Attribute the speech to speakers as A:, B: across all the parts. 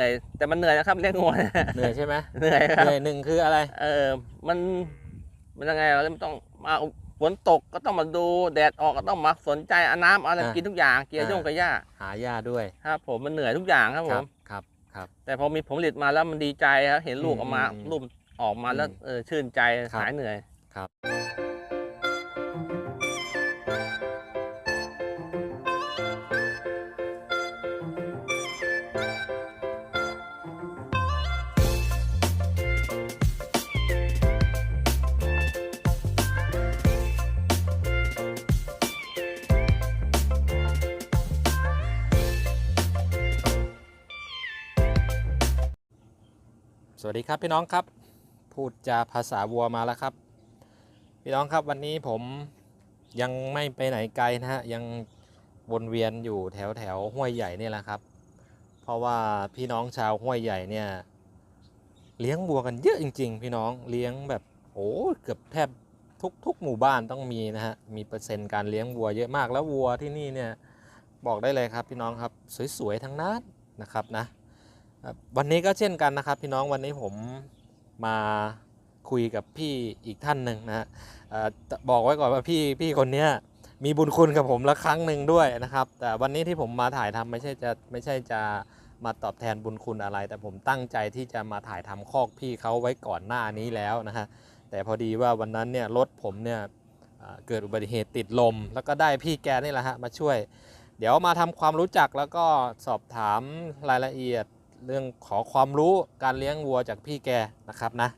A: นื่อยแต่มันเหนื่อยนะครับเลี้ยงงัว
B: เหนื่อยใช่ไหม
A: เหนื่อยครับ
B: เหนื่อยหนึ่งคืออะไร
A: เออมันมันยังไงเราไม่ต้องมาฝนตกก็ต้องมาดูแดดออกก็ต้องมาสนใจเอาน้ำเอาอะไร
B: อ่า
A: กินทุกอย่างเกลียร์
B: อ่า
A: ย่งกับหญ้า
B: หาหญ้าด้วย
A: ครับ ผมมันเหนื่อยทุกอย่างครับผม
B: ครับครับ
A: แต่พอมีผลผลิตมาแล้วมันดีใจครับเห็นลูก
B: อืม
A: ออกมา
B: อืม
A: ลูกออกมาแล้ว
B: อืม
A: เออชื่นใจ
B: ครับ
A: หายเหนื่อย
B: ครับ วัสดีครับพี่น้องครับ พูดจาภาษาวัวมาแล้วครับ พี่น้องครับวันนี้ผมยังไม่ไปไหนไกลนะฮะยังวนเวียนอยู่แถวแถวห้วยใหญ่นี่แหละครับ เพราะว่าพี่น้องชาวห้วยใหญ่เนี่ยเลี้ยงวัวกันเยอะจริง ๆ พี่น้องเลี้ยงแบบโอ้เกือบแทบทุกทุกหมู่บ้านต้องมีนะฮะมีเปอร์เซ็นต์การเลี้ยงวัวเยอะมากแล้ววัวที่นี่เนี่ยบอกได้เลยครับพี่น้องครับสวยๆทั้งนั้นนะครับนะ วันนี้ก็เช่นกันนะครับ พี่น้องวันนี้ผมมาคุยกับพี่อีกท่านหนึ่งนะฮะบอกไว้ก่อนว่าพี่พี่คนเนี้ยมีบุญคุณกับผมละครั้งหนึ่งด้วยนะครับ แต่วันนี้ที่ผมมาถ่ายทำไม่ใช่จะไม่ใช่จะมาตอบแทนบุญคุณอะไร แต่ผมตั้งใจที่จะมาถ่ายทำคอกพี่เขาไว้ก่อนหน้านี้แล้วนะฮะแต่พอดีว่าวันนั้นเนี่ยรถผมเนี่ยเอ่อเกิดอุบัติเหตุติดลม แล้วก็ได้พี่แกนี่แหละฮะมาช่วย เดี๋ยวมาทำความรู้จักแล้วก็สอบถามรายละเอียด เรื่องขอความรู้การเลี้ยงวัวจากพี่แกนะครับนะ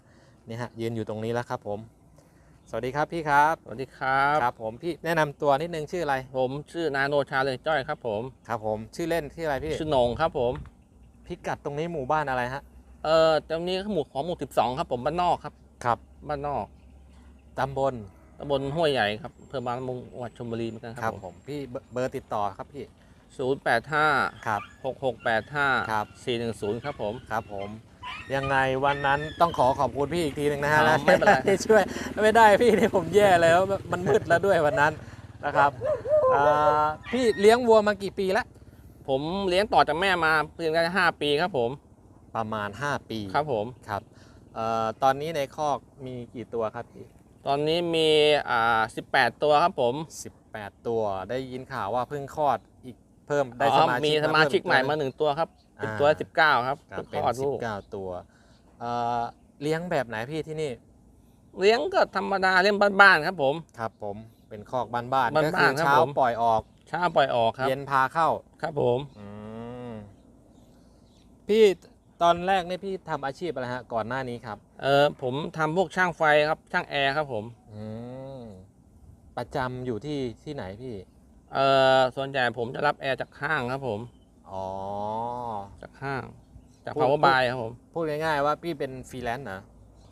B: นี่ฮะยืนอยู่ตรงนี้แล้วครับผม สวัสดีครับพี่ครับ
A: สวัสดีครับ
B: ครับ ผมพี่แนะนำตัวนิดนึงชื่ออะไร
A: ผมชื่อนาโนชาเลยจ้อยครับ ผม
B: ครับผมชื่อเล่นชื่ออะไรพี่
A: ชื่อโหนงครับผม
B: พิกัดตรงนี้หมู่บ้านอะไรฮะ
A: เออตรงนี้หมู่ของหมู่12 ครับ ผมบ้านนอกครับ
B: ครับ
A: บ้านนอก
B: ตำบล
A: ตำบลห้วยใหญ่ครับอำเภอบางละมุงจังหวัดชลบุรีเหมือนกัน
B: ค
A: ค
B: รั
A: รั
B: บบ
A: ผม
B: ผมพี่เบอร์เบอร์ติดต่อครับพี่
A: ศูนย์แปดห้า
B: ครับ
A: หกหกแปดห้า
B: ครับ
A: สี่หนึ่งศูนย์ครับผม
B: ครับผม ยังไงวันนั้นต้องขอขอบคุณพี่อีกทีหนึ่งนะฮะ
A: อ๋อไม่เป็นไร
B: ที่ช่วยไม่ได้พี่นี่ผมแย่แล้วมันมืดแล้วด้วยวันนั้นนะครับอ่าพี่เลี้ยงวัวมากี่ปีแล้ว
A: ผมเลี้ยงต่อจากแม่มาเพียงแค่ห้าปีครับผม
B: ประมาณ 5 ปี
A: ครับผม
B: ครับเอ่อตอนนี้ในคอกมีกี่ตัวครับพี่
A: ตอนนี้มีอ่าสิบแปดตัวครับผม
B: 18 ตัวได้ยินข่าวว่าเพิ่งคลอดอีกเพิ่มได้
A: อ๋อ
B: สมาชิก
A: มีสมาชิก
B: เพิ่
A: ใหม่
B: อี
A: มาหนึ่งตัวครับเป็น
B: อ่า
A: ตัวสิบเก้าครับ
B: ครับ
A: เพิ่ง
B: เป็น
A: คลอดลูก
B: 19ตัวเอ่อเลี้ยงแบบไหนพี่ที่นี่
A: เลี้ยงก็ธรรมดาเลี้ยงบ้านๆครับผม
B: ครับผมเป็นคอกบ้านๆ
A: บ้านๆ
B: ก็คือ
A: ครับ
B: เช้า
A: ผม
B: ปล่อยออก
A: เช้าปล่อยออกครับ
B: เย็นพาเข้า
A: ครับผม
B: อืมพี่ตอนแรกนี่พี่ทำอาชีพอะไรฮะก่อนหน้านี้ครับ
A: เออผมทำพวกช่างไฟครับช่างแอร์ครับผม
B: อืมประจำอยู่ที่ที่ไหนพี่
A: เออส่วนใหญ่ผมจะรับแอร์จากห้างครับผม
B: อ๋อ
A: จากห้าง จาก
B: พูด
A: power buy ครับผม
B: พูดง่ายๆว่าพี่เป็นฟรีแลนซ์นะ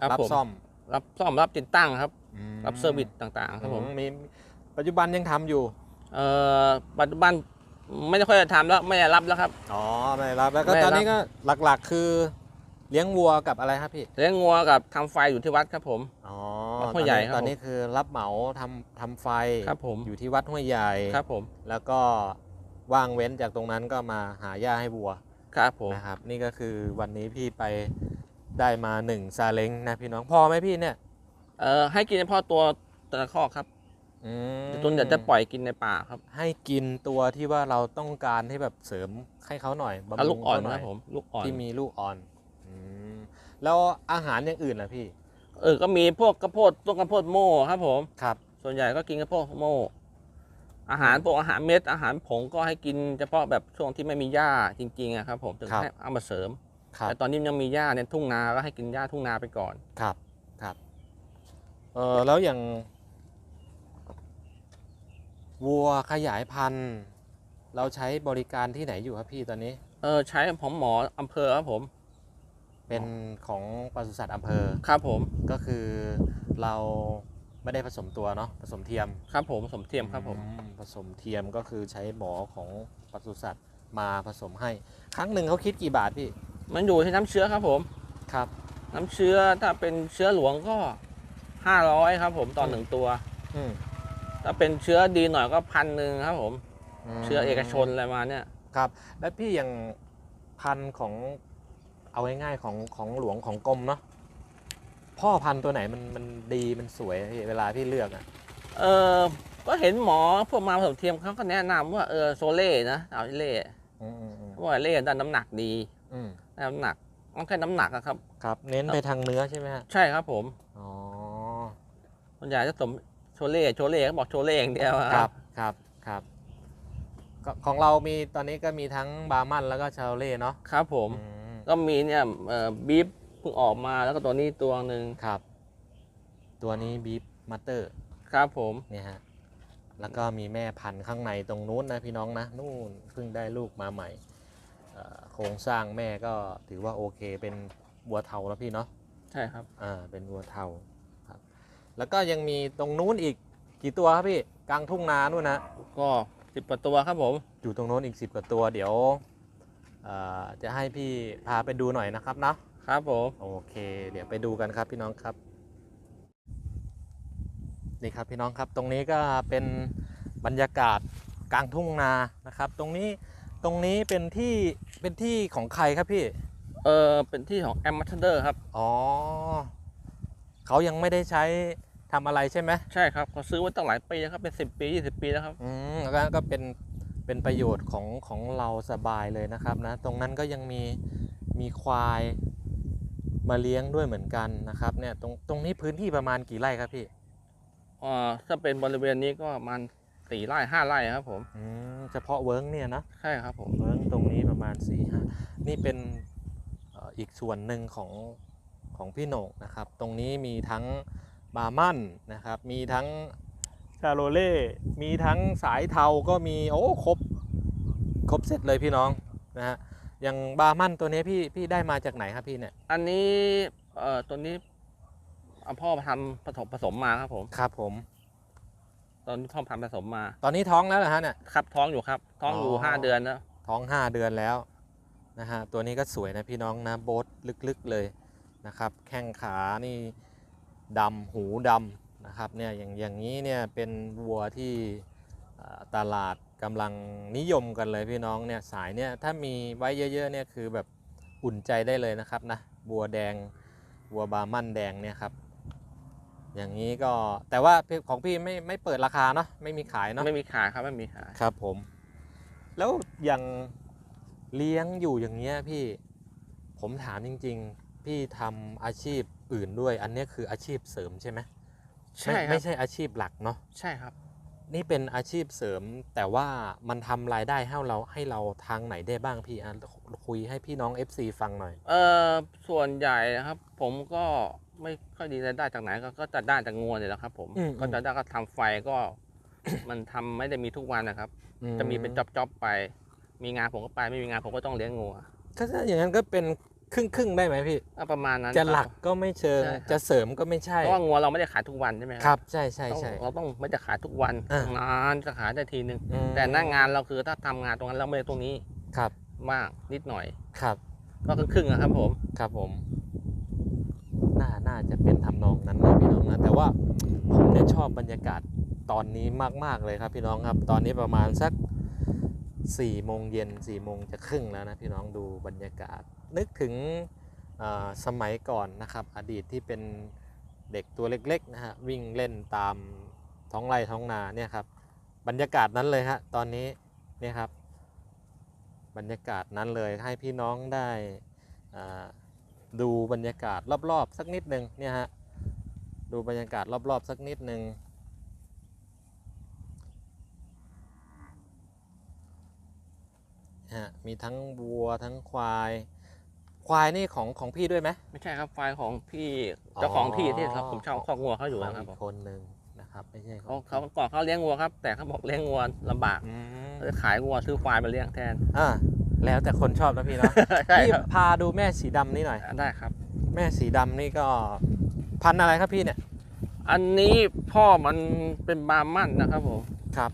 B: ครับรับ
A: ผม
B: ซ่อม
A: รับซ่อมรับติดตั้งครับ
B: อืม
A: รับเซอร์วิสต่างๆ ครับผม
B: อืมีปัจจุบันยังทำอยู่
A: เอ่อปัจจุบันไม่ได้ค่อยจะทำแล้วไม่ได้รับแล้วครับ
B: อ๋อไม่รับแล้วก็
A: ไม่รับ
B: ตอนนี้ก็หลักๆคือเลี้ยงวัวกับอะไรครับพี่
A: เลี้ยงงัวกับทำไฟอยู่ที่วัดครับผม
B: อ๋อ
A: วัด ห้วยใหญ่ครับ
B: ตอนนี้คือรับเหมาทำทำไฟ
A: ครับผม
B: อยู่ที่วัดห้วยใหญ่
A: ครับผม
B: แล้วก็ว่างเว้นจากตรงนั้นก็มาหาหญ้าให้วัว
A: ครับผม
B: นะครับ นี่ก็คือวันนี้พี่ไปได้มาหนึ่งซาเล้งนะพี่น้องพอไหมพี่เนี่ย
A: เอ่อให้กินเฉพาะตัวแต่ละข้อครับ
B: อืม
A: จนอยากจะปล่อยกินในป่าครับ
B: ให้กินตัวที่ว่าเราต้องการให้แบบเสริมให้เขาหน่อยบำ
A: เอา
B: รุ
A: ลู
B: ง
A: กอ่อน
B: เขาห
A: ค
B: น่
A: รั
B: อย
A: บผมลูกอ่อน
B: ที่มีลูกอ่อนอืมแล้วอาหารอย่างอื่นล่ะพี่
A: เออก็มีพวกกระโพดต้นกระโพดโม่ครับ ผม
B: ครับ
A: ส่วนใหญ่ก็กินกระโพดโม่อาหารพวกอาหารเม็ดอาหารผงก็ให้กินเฉพาะแบบช่วงที่ไม่มีหญ้าจริงๆอะครับ ผมถึง
B: ครับ
A: ให้เอามาเสริม
B: ครับ
A: แต่ตอนนี้ยังมีหญ้าในทุ่งนาก็ให้กินหญ้าทุ่งนาไปก่อน
B: ครับ ครับ เออแล้วอย่างวัวขยายพันธุ์ เราใช้บริการที่ไหนอยู่ครับพี่ตอนนี้
A: เออใช้ผมหมออำเภอครับผม
B: เป็นของปศุสัตว์อำเภอ
A: ครับผม
B: ก็คือเราไม่ได้ผสมตัวเนาะ ผสมเทียม
A: ครับผมสมเทียมครับผม
B: อืผสมเทียมก็คือใช้หมอของปศุสัตว์มาผสมให้ ครั้งหนึ่งเขาคิดกี่บาทพี่
A: มันอยู่ที่น้ำเชื้อครับผม
B: ครับ
A: น้ำเชื้อถ้าเป็นเชื้อหลวงก็500ครับผมต่อหนึ่งตัว
B: อืม
A: ถ้าเป็นเชื้อดีหน่อยก็พันหนึ่งครับผม
B: ม
A: เชื้อเอกชนอะไรมาเนี่ย
B: ครับ แล้วพี่อย่างพันธุ์ของ เอาง่ายๆของของหลวงของกรมเนาะพ่อพันธุ์ตัวไหนมันมันดีมันสวยพี่เวลาพี่เลือกอะ
A: เออก็เห็นหมอพวกมาผสมเทียมเขาก็แนะนำว่าเออโซเล่นะเอาเล่
B: อืมอืมอืม
A: ว่าเล่ได้น้ำหนักดี
B: อืม
A: ได้น้ำหนักต้องแค่น้ำหนักอะครับ
B: ครับ เน้นไปทางเนื้อใช่ไหมฮะ
A: ใช่ครับผม
B: อ๋อ
A: ส่วนใหญ่จะสมโชเล่โชเล่เขาบอกโชเล่อย่างเดียวอะ
B: ครับครับครับก็ของเรามีตอนนี้ก็มีทั้งบาร์มันแล้วก็ชาโลเล่เนาะ
A: ครับผม
B: อืม
A: ก็มีเนี่ยเอ่อบีฟเพิ่งออกมาแล้วก็ตัวนี้ตัวหนึ่ง
B: ครับ ตัวนี้บีฟมัตเตอร์
A: ครับผม
B: เนี่ยฮะแล้วก็มีแม่พันธุ์ข้างในตรงนู้นนะพี่น้องนะนู่นเพิ่งได้ลูกมาใหม่เอ่อโครงสร้างแม่ก็ถือว่าโอเคเป็นวัวเทาแล้วพี่เนาะ
A: ใช่ครับ
B: อ่าเป็นวัวเทาครับ แล้วก็ยังมีตรงนู้นอีกกี่ตัวครับพี่กลางทุ่งนานู่นนะ
A: ก็สิบกว่าตัวครับผม
B: อยู่ตรงโน้นอีก10กว่าตัวเดี๋ยวเอ่อ จะให้พี่พาไปดูหน่อยนะครับเนาะ
A: ครับผม
B: โอเค เดี๋ยวไปดูกันครับพี่น้องครับนี่ครับพี่น้องครับตรงนี้ก็เป็นบรรยากาศกลางทุ่งนานะครับ ตรงนี้ตรงนี้เป็นที่เป็นที่ของใครครับพี่
A: เออเป็นที่ของแอม a ทเดอร์ครับ
B: อ๋อเขายังไม่ได้ใช้ทำอะไรใช่ไหม
A: ใช่ครับเขาซื้อไว้ตั้งหลายปีแล้วครับเป็นสิบปียี่สิบปีแล้วครับ
B: อืมแล้วก็ก็เป็น เป็นประโยชน์ของของเราสบายเลยนะครับนะ ตรงนั้นก็ยังมีมีควายมาเลี้ยงด้วยเหมือนกันนะครับเนี่ยตรงตรงนี้พื้นที่ประมาณกี่ไร่ครับพี่
A: เอ่อถ้าเป็นบริเวณนี้ก็ประมาณสี่ไร่ห้าไร่ครับผม
B: อืมเฉพาะเวิร์กเนี่ยนะ
A: ใช่ครับผม
B: เวิร์กตรงนี้ประมาณ4ี่ห้านี่เป็นเอ่ออีกส่วนหนึ่งของของพี่โหนกนะครับ ตรงนี้มีทั้งบาร์มันนะครับ มีทั้ง ชาโลเล่มีทั้งสายเทาก็มีโอ้ครบครบเสร็จเลยพี่น้องนะฮะอย่างบาร์มันตัวนี้พี่พี่ได้มาจากไหนครับพี่เนี่ย
A: อันนี้เอ่อตัวนี้เอาพ่อมาทำผสมผสมมาครับผม
B: ครับผม
A: ตอนนี้พ่อทำผสมมา
B: ตอนนี้ท้องแล้วเหรอฮะเนี่ย
A: ครับท้องอยู่ครับ ท้องอยู่
B: อ๋อ
A: ห้าเดือนแล้ว
B: ท้อง5เดือนแล้วนะฮะตัวนี้ก็สวยนะพี่น้องนะโบทลึกๆเลยนะครับ แข้งขานี่ดำหูดำ นะครับเนี่ยอย่างอย่างนี้เนี่ยเป็นวัวที่เอ่อตลาดกำลังนิยมกันเลยพี่น้องเนี่ยสายเนี่ยถ้ามีไว้เยอะๆเนี่ยคือแบบอุ่นใจได้เลยนะครับนะบัวแดงวัวบาร์มันแดงเนี่ยครับอย่างนี้ก็แต่ว่าของพี่ไม่ไม่เปิดราคาเนาะไม่มีขายเนาะ
A: ไม่มีขายครับไม่มีขาย
B: ครับผม แล้วอย่างเลี้ยงอยู่อย่างเงี้ยพี่ผมถามจริง ๆ พี่ทำอาชีพอื่นด้วย อันเนี้ยคืออาชีพเสริมใช่ไหม
A: ใช่
B: ไม่
A: ครั
B: ไม่
A: บ
B: ใช่อาชีพหลักเนาะ
A: ใช่ครับ
B: นี่เป็นอาชีพเสริม แต่ว่ามันทำรายได้ให้เราให้เราทางไหนได้บ้างพี่อะคุยให้พี่น้อง FC ฟังหน่อย
A: เอ่อส่วนใหญ่นะครับ ผมก็ไม่ค่อยดีรายได้จากไหนก็ก็จะได้จากงัวเนี่ยแหละครับ ผม
B: อืม
A: ก็จะได้ก็ทำไฟก็ มันทำไม่ได้มีทุกวันนะครับ
B: อื
A: จะมีเป็นจ็อบๆไป มีงานผมก็ไปไม่มีงานผมก็ต้องเลี้ยงงัว
B: ก็ถ้าอย่างนั้นก็เป็น ครึ่งครึ่งๆได้ไหมพี่
A: ก็ประมาณนั้น
B: จะหลัก
A: ครับ
B: ก็ไม่เชิง
A: ใช่ครับ
B: จะเสริมก็ไม่ใช่
A: เพราะว่างัวเราไม่ได้ขายทุกวันใช่ไหม
B: ครับ ใช่ใช่
A: ต้อง
B: ใช่
A: เราต้องไม่ได้ขายทุกวัน
B: อ่า
A: นานจะขายได้ทีนึง
B: อืม
A: แต่หน้างานเราคือถ้าทำงานตรงนั้นเราไม่ได้ตรงนี้
B: ครับ
A: มากนิดหน่อย
B: ครับ
A: ก็ครึ่งๆอะครับผม
B: ครับผม น่า น่าจะเป็นทำนองนั้นนะพี่น้องนะ แต่ว่าผมเนี่ยชอบบรรยากาศตอนนี้มาก ๆ เลยครับพี่น้องครับ ตอนนี้ประมาณสัก4ี่โมงเย็นสี่โมงจะครึ่งแล้วนะพี่น้องดูบรรยากาศ นึกถึงสมัยก่อนนะครับ อดีตที่เป็นเด็กตัวเล็กๆนะฮะวิ่งเล่นตามท้องไร่ท้องนาเนี่ยครับบรรยากาศนั้นเลยฮะตอนนี้เนี่ยครับ บรรยากาศนั้นเลยให้พี่น้องได้ดูบรรยากาศรอบๆ สักนิดหนึ่งเนี่ยฮะดูบรรยากาศรอบๆ สักนิดหนึ่งฮะมีทั้งวัวทั้งควาย ควายนี่ของของพี่ด้วยไหม
A: ไม่ใช่ครับไฟล์ของพี่เจ้าของที่ที่ครับ
B: อ๋อ
A: ผมเช่าคอกงัวเขาอยู่
B: ของ
A: นะครับ
B: อี
A: ผม
B: กคนหนึ่งนะครับไม่ใช่ข
A: เขา
B: อง
A: เขาก่อนเขาเลี้ยงงัวครับ แต่เขาบอกเลี้ยงงัวลำบาก
B: อืม
A: เขาจะขายงัวซื้อควายมาเลี้ยงแทน
B: อ่าแล้วแต่คนชอบนะพี่เนาะ
A: ใช่
B: พี่
A: ครับ
B: พาดูแม่สีดำนี่หน่อย
A: ได้ครับ
B: แม่สีดำนี่ก็พันธุ์อะไรครับพี่เนี่ย
A: อันนี้พ่อมันเป็นบาร์มันนะครับผม
B: ครับ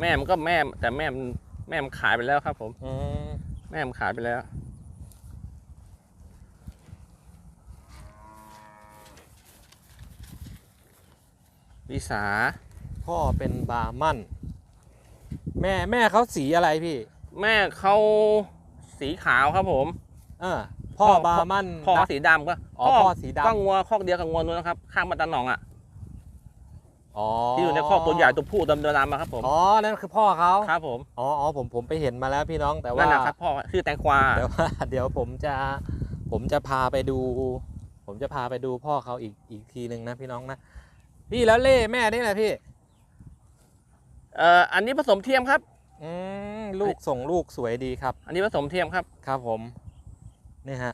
A: แม่มันก็แม่แต่แม่มันแม่มันขายไปแล้วครับ ผม
B: อืม
A: แม่มันขายไปแล้ว วิสา
B: พ่อเป็นบาร์มัน แม่แม่เขาสีอะไรพี่
A: แม่เขาสีขาวครับผม
B: เออพ่อ
A: พ่อ
B: บาร์มัน
A: พ่อ
B: ดัก
A: สีดำก็
B: อ๋อพ่อสีดำ
A: ก็งัวคอกเดียวกับงัวนู้นนะครับ ข้างมาตาหนองอะ
B: อ๋อ
A: ที่อยู่ในคอกตัวใหญ่ตัวผู้ดำๆมาครับผม
B: อ๋อนั่นคือพ่อเขา
A: ครับผม
B: อ๋ออ๋อผมผมไปเห็นมาแล้วพี่น้องแต่ว่า
A: นั่นนะครับพ่อชื่อแตงกวา
B: แต่ว่าเดี๋ยวผมจะผมจะพาไปดู ผมจะพาไปดูพ่อเขาอีกอีกทีหนึ่งนะพี่น้องนะ พี่แล้วเล่แม่นี่แหละพี่
A: เอ่ออันนี้ผสมเทียมครับ
B: อืมลูกส่งลูกสวยดีครับ
A: อันนี้ผสมเทียมครับ
B: ครับผม นี่ฮะ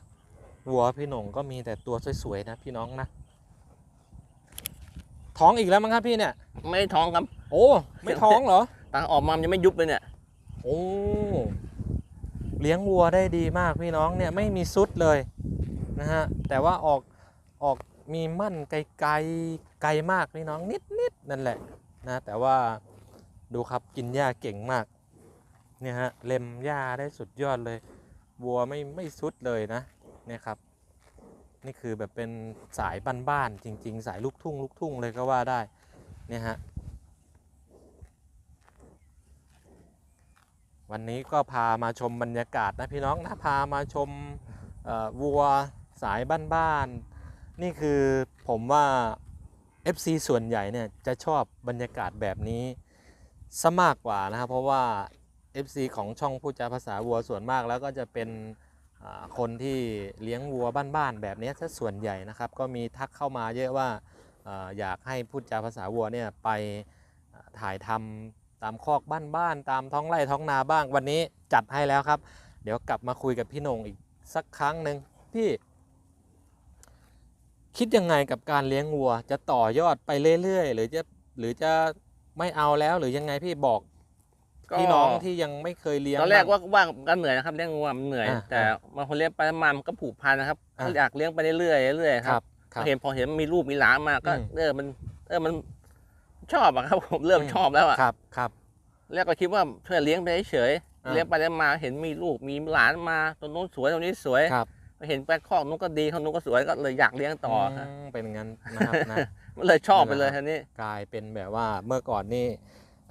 B: วัวพี่หนงก็มีแต่ตัวสวยๆนะพี่น้องนะ ท้องอีกแล้วมั้งครับพี่เนี่ย
A: ไม่ได้ท้องครับ
B: โอ้ ไม่ท้องเหรอ
A: ตาออกมามันยังไม่ยุบเลยเนี่ย
B: โอ้ เลี้ยงวัวได้ดีมากพี่น้องเนี่ยไม่มีซุดเลยนะฮะ แต่ว่าออกออกมีมั่นไกลไกล ไกลมากพี่น้องนิดนิดนั่นแหละนะแต่ว่าดูครับกินหญ้าเก่งมากเนี่ยฮะเล็มหญ้าได้สุดยอดเลยวัวไม่ไม่ซุดเลยนะเนี่ยครับ นี่คือแบบเป็นสายบ้านๆจริง ๆ สายลูกทุ่งลูกทุ่งเลยก็ว่าได้เนี่ยฮะวันนี้ก็พามาชมบรรยากาศนะพี่น้องนะพามาชมวัวสายบ้านๆนี่คือผมว่า FC ส่วนใหญ่เนี่ยจะชอบบรรยากาศแบบนี้ซะมากกว่านะครับเพราะว่า FC ของช่องพูดจาภาษาวัวส่วนมากแล้วก็จะเป็นคนที่เลี้ยงวัวบ้านๆแบบนี้ซะส่วนใหญ่นะครับ ก็มีทักเข้ามาเยอะว่าอยากให้พูดจาภาษาวัวเนี่ยไปถ่ายทำตามคอกบ้านๆตามท้องไร่ท้องนาบ้างวันนี้จัดให้แล้วครับ เดี๋ยวกลับมาคุยกับพี่นงอีกสักครั้งหนึ่งพี่ คิดยังไงกับการเลี้ยงวัว จะต่อยอดไปเรื่อยๆ หรือจะหรือจะไม่เอาแล้วหรือยังไงพี่บอก
A: ก็
B: พี่น้องที่ยังไม่เคยเลี้ยง
A: ตอนแรก
B: บ้ง
A: ว่าว่าก็เหนื่อยนะครับเลี้ยงงัวมันเหนื่อย
B: อ่า
A: แต่
B: อ่า
A: บางคนเลี้ยงไปมามันก็ผูกพันนะครับ
B: อ่า
A: ก็อยากเลี้ยงไปเรื่อยๆเรื่อยๆ
B: ค
A: ค
B: รั
A: รั
B: บ บ ครับ
A: เห็นพอเห็นมีลูกมีหลานมาก็
B: อืม
A: เออมันเออมันชอบอะครับ ผมเริ่ม
B: อืม
A: ชอบแล้วอะ
B: ครับครับ
A: แล้วก็คิดว่าช่วยเลี้ยงไปเฉยๆ
B: อ่า
A: เลี้ยงไปแล้วมาเห็นมีลูกมีหลานมาตัวนู้นสวยตัวนี้สวย
B: ครับ
A: เห็นไปคอกนู้นก็ดีข้างนู้นก็สวยก็เลยอยากเลี้ยงต่อครับ
B: มเป็นงั้นนะครับนะ
A: มันเลยชอบไปเลย
B: นั่
A: ที
B: นแหละ
A: นี้
B: กลายเป็นแบบว่าเมื่อก่อนนี่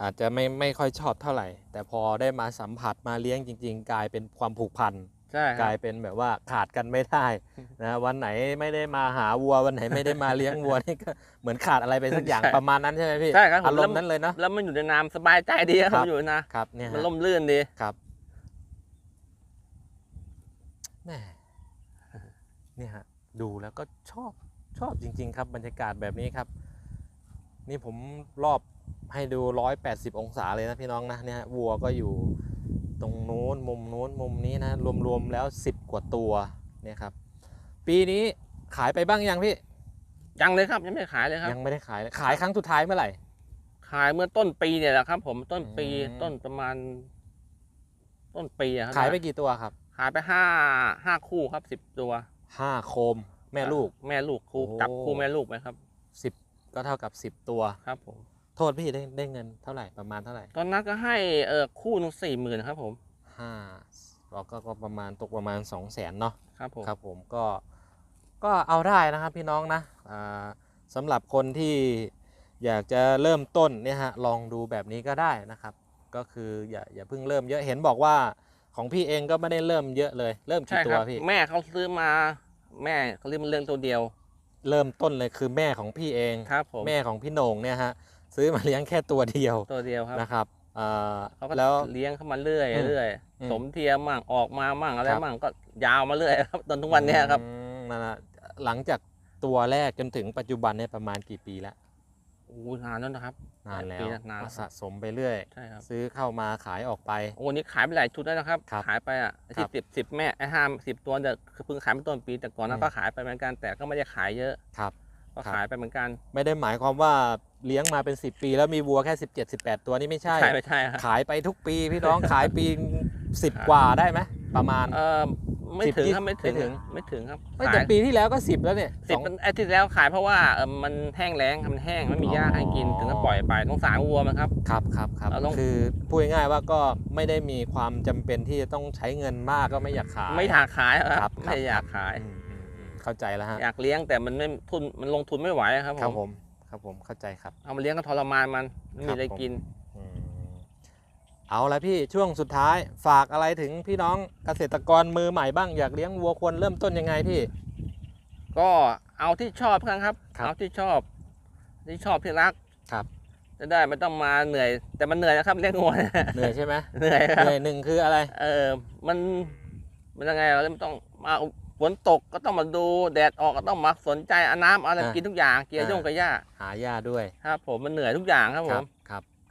B: อาจจะไม่ไม่ค่อยชอบเท่าไหร่ แต่พอได้มาสัมผัสมาเลี้ยงจริง ๆ กลายเป็นความผูกพัน
A: ใช่ค
B: ก
A: รั
B: ลา
A: บ
B: ยเป็นแบบว่าขาดกันไม่ได้นะวันไหนไม่ได้มาหาวัววันไหนไม่ได้มาเลี้ยงวัวนี่ก็เหมือนขาดอะไรไปสักอย่าง
A: ใช่
B: ประมาณนั้นใช่ไหมพี่
A: ใช่ครับผม
B: อารมณ์นั้นเลยเนาะ
A: แล้วมันอยู่ในน้ำสบายใจดีครับ
B: ครับ
A: มันอยู่นะครับ
B: เนี่ย
A: มัน
B: ฮะ
A: ล่มลื่นดี
B: ครับแหม่ เนี่ยฮะดูแล้วก็ชอบชอบจริง ๆ ครับบรรยากาศแบบนี้ครับ นี่ผมรอบให้ดู 180 องศาเลยนะพี่น้องนะเนี่ยฮะวัวก็อยู่ตรงนู้นมุมนู้นมุมนี้นะรวมๆแล้ว 10 กว่าตัวเนี่ยครับ ปีนี้ขายไปบ้างยังพี่
A: ยังเลยครับยังไม่ได้ขายเลยครับ
B: ยังไม่ได้ขายเลยขายครั้งสุดท้ายเมื่อไหร่
A: ขายเมื่อต้นปีเนี่ยแหละครับ ผมต้นปี
B: อืม
A: ต้นประมาณ ต้นปีอะครับ
B: ขายไปกี่ตัวครับ
A: ขายไปห้าห้าคู่ครับสิบตัว
B: ห้าโคมแม่ลูก
A: แม่ลูกคู่
B: โอ้
A: จับคู่แม่ลูกไหมครับ
B: 10ก็เท่ากับ10ตัว
A: ครับผม
B: โทษพี่ได้ได้เงินเท่าไหร่ประมาณเท่าไหร่
A: ตอนนั้นก็ให้เออคู่หนึงสี่หมื่นครับผม
B: ห้าเราก็ก็ประมาณตกประมาณ2 0 0แสนเนาะ
A: ครับผม
B: ครับผมก็ก็เอาได้นะครับพี่น้องนะอ่าสำหรับคนที่อยากจะเริ่มต้นเนี่ยฮะลองดูแบบนี้ก็ได้นะครับ ก็คืออย่าอย่าเพิ่งเริ่มเยอะเห็นบอกว่า ของพี่เองก็ไม่ได้เริ่มเยอะเลย เริ่ม
A: ใช่
B: กี่ตั
A: ควรับ
B: พี่
A: แม่เขาซื้อมา แม่เขาเลี้ยงมันเลี้ยงตัวเดียว
B: เริ่มต้นเลยคือแม่ของพี่เอง
A: ครับผม
B: แม่ของพี่โหน่งเนี่ยฮะซื้อมาเลี้ยงแค่ตัวเดียว
A: ตัวเดียวครับ
B: นะครับอ่า
A: เขาก็
B: แล้ว
A: เลี้ยงเข้ามาเรื่อย
B: อืม
A: เรื่อย
B: อืม
A: สมเทียมมั่งออกมามั่งอะไร
B: ครับ
A: มั่งก็ยาวมาเรื่อยครับจนทุกวันเนี้ยครับ
B: อืมนั่นน่ะหลังจากตัวแรกจนถึงปัจจุบันเนี่ยประมาณกี่ปีแล้ว
A: โอ้นานแล้วนะครับ
B: นานแล้ว
A: ปีละนานแล้ว
B: สะสมไปเรื่อย
A: ใช่ครับ
B: ซื้อเข้ามาขายออกไป
A: โอ้นี่ขายไปหลายชุดแล้วนะครับ
B: ครับ
A: ขายไปอะ
B: ครั
A: สิ
B: บ
A: บสิบสิบแม่ไอ้ห้าสิบตัวเนี่ยคือเพิ่งขายเมื่อต้นปีแต่ก่อนนั้
B: อื
A: น
B: ม
A: ก็ขายไปเหมือนกันแต่ก็ไม่ได้ขายเยอะ
B: ครับ
A: ก็
B: ครับ
A: ขายไปเหมือนกัน
B: ไม่ได้หมายความว่าเลี้ยงมาเป็น 10 ปี แล้วมีวัวแค่ 17 18 ตัวนี่ไม่ใช่
A: ใช่ไม่ใช่ครับ
B: ขายไปทุกปีพี่น้องขายปี
A: ครับ
B: 10 กว่าได้ไหมประมาณ
A: เออ ไม่
B: สิบ
A: ถึง
B: ยี่
A: ครับไม่ถึง
B: ไม่ถึง
A: ไม่ถึงครับ
B: ไม่
A: ขา
B: แต่
A: ย
B: ปีที่แล้วก็10แล้วเนี่ย
A: สิบ
B: สอง
A: ไอ้ที่แล้วขายเพราะว่าเออมันแห้งแล้งครับมันแห้งไม่มีหญ้าให้กิน
B: อ๋อ
A: ถึงก็ปล่อยไปต้องสารวัวมันครับ
B: ครับครับครับ
A: เราต้อง
B: คือพูดง่ายๆว่าก็ไม่ได้มีความจำเป็นที่จะต้องใช้เงินมากก็ไม่อยากขาย
A: ไม่อยากขายค
B: ครั
A: รั
B: บบครับ
A: ไม่อยากขาย
B: อืมอืมอืมเข้าใจแล้วฮะ
A: อยากเลี้ยงแต่มันไม่ทุนมันลงทุนไม่ไหวครับ
B: ครับ
A: ผ
B: ผมมครับผมเข้าใจครับ
A: เอามาเลี้ยงก็ทรมานมันไม่
B: ครั
A: มี
B: บ
A: อะไร
B: ผม
A: กิน
B: อืม เอาละพี่ช่วงสุดท้ายฝากอะไรถึงพี่น้องเกษตรกรมือใหม่บ้างอยากเลี้ยงวัวควรเริ่มต้นยังไงพี่
A: ก็เอาที่ชอบกันครับ
B: ครับ
A: เอาที่ชอบ ที่ชอบที่รัก
B: ครับ
A: จะได้ไม่ต้องมาเหนื่อย แต่มันเหนื่อยนะครับเลี้ยงงัวเนี่ย
B: เหนื่อยใช่ไหม
A: เหนื่อยครับ
B: เหนื่อยหนึ่งคืออะไร
A: เออมันมันยังไงเราไม่ต้องมาฝนตกก็ต้องมาดูแดดออกก็ต้องมาสนใจเอาน้ำเอาอะไร
B: อ่า
A: กินทุกอย่างเกลีย
B: อ่า
A: ย่งกับหญ้า
B: หาหญ้าด้วย
A: ครับผมมันเหนื่อยทุกอย่างครับผม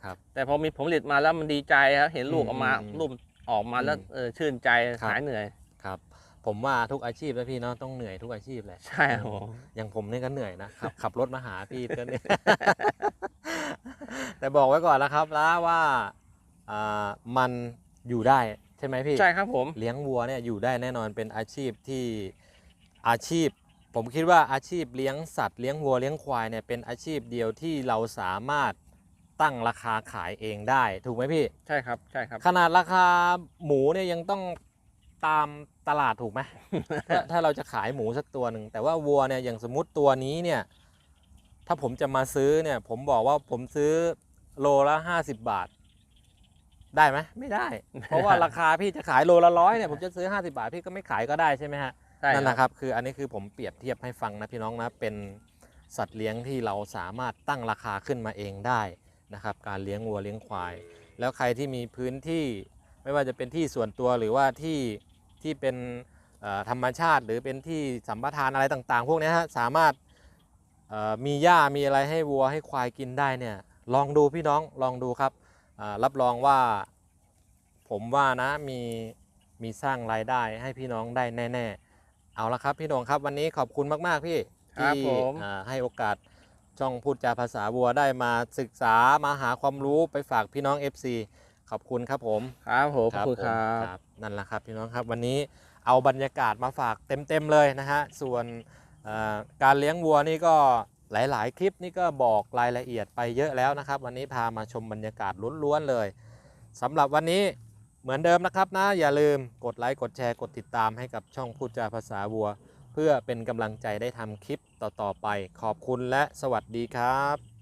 B: ครับครับ
A: แต่พอมีผลผลิตมาแล้วมันดีใจครับเห็นลูก
B: อืม
A: ออกมา
B: อืม
A: ลูกออกมาแล้ว
B: อืม
A: เออชื่นใจ
B: ครับ
A: หายเหนื่อย
B: ครับ ผมว่าทุกอาชีพนะพี่เนาะต้องเหนื่อยทุกอาชีพแหละ
A: ใช่ครับผม
B: อย่างผมนี่ก็เหนื่อยนะขับ ขับรถมาหาพี่ก็เหนื่อย แต่บอกไว้ก่อนนะครับแล้วว่าอ่ามันอยู่ได้ใช่ไหมพี่
A: ใช่ครับผม
B: เลี้ยงวัวเนี่ยอยู่ได้แน่นอนเป็นอาชีพที่อาชีพ ผมคิดว่าอาชีพเลี้ยงสัตว์เลี้ยงวัวเลี้ยงควายเนี่ยเป็นอาชีพเดียวที่เราสามารถ ตั้งราคาขายเองได้ถูกไหมพี่
A: ใช่ครับใช่ครับ
B: ขนาดราคาหมูเนี่ยยังต้องตามตลาดถูกไหม ถ้าถ้าเราจะขายหมูสักตัวหนึ่งแต่ว่าวัวเนี่ยอย่างสมมติตัวนี้เนี่ย ถ้าผมจะมาซื้อเนี่ย ผมบอกว่าผมซื้อโลละ50บาท ได้ไหมไม่ได้ เพราะว่าราคาพี่จะขายโลละร้อยเนี่ยผมจะซื้อ50บาทพี่ก็ไม่ขายก็ได้ใช่ไหมฮะ
A: ใช่
B: นั่นนะครับ คืออันนี้คือผมเปรียบเทียบให้ฟังนะพี่น้องนะเป็นสัตว์เลี้ยงที่เราสามารถตั้งราคาขึ้นมาเองได้ นะครับ การเลี้ยงวัวเลี้ยงควาย แล้วใครที่มีพื้นที่ไม่ว่าจะเป็นที่ส่วนตัวหรือว่าที่ที่เป็นเอ่อธรรมชาติ หรือเป็นที่สัมปทานอะไรต่างๆ พวกเนี้ยฮะสามารถเอ่อมีหญ้ามีอะไรให้วัวให้ควายกินได้เนี่ยลองดูพี่น้องลองดูครับอ่ารับรองว่าผมว่านะมีมีสร้างรายได้ให้พี่น้องได้แน่ ๆ เอาละครับพี่น้องครับวันนี้ขอบคุณมาก ๆ พี่
A: ครับ
B: ที่
A: ผม
B: อ่าให้โอกาส ช่องพูดจาภาษาวัวได้มาศึกษามาหาความรู้ไปฝากพี่น้อง FC ขอบคุณครับผม
A: ครับผมขอบคุณ
B: ผม
A: ครับ
B: นั่นแหละครับพี่น้องครับวันนี้เอาบรรยากาศมาฝากเต็มๆเลยนะฮะส่วนเอ่อการเลี้ยงวัวนี่ก็หลายๆ คลิปนี่ก็บอกรายละเอียดไปเยอะแล้วนะครับ วันนี้พามาชมบรรยากาศล้วนๆเลยสำหรับวันนี้เหมือนเดิมนะครับนะอย่าลืมกดไลค์กดแชร์กดติดตามให้กับช่องพูดจาภาษาวัวเพื่อเป็นกำลังใจได้ทำคลิปต่อๆไป ขอบคุณและสวัสดีครับ